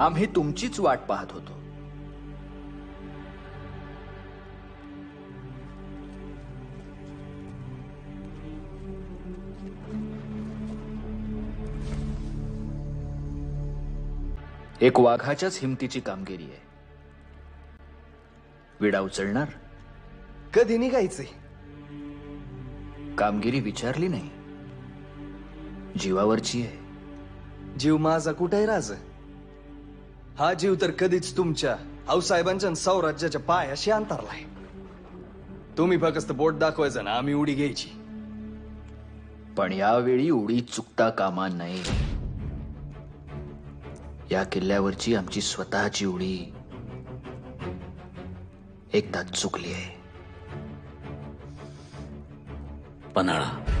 आम्ही तुमचीच वाट पाहत होतो. एक वाघाच्याच हिमतीची कामगिरी आहे. विडा उचलणार? कधी निघायचंय कामगिरी विचारली नाही. जीवावरची आहे. जीव माझा कुठे राज? हा जीव तर कधीच तुमच्या आऊसाहेबांच्या आणि साम्राज्याच्या पायाशी अंतरलाय. तुम्ही फक्त बोट दाखवायचं ना आम्ही उडी घ्यायची. पण यावेळी उडी चुकता कामा नये. या किल्ल्यावरची आमची स्वतःची उडी एकदा चुकली आहे. पन्हाळा.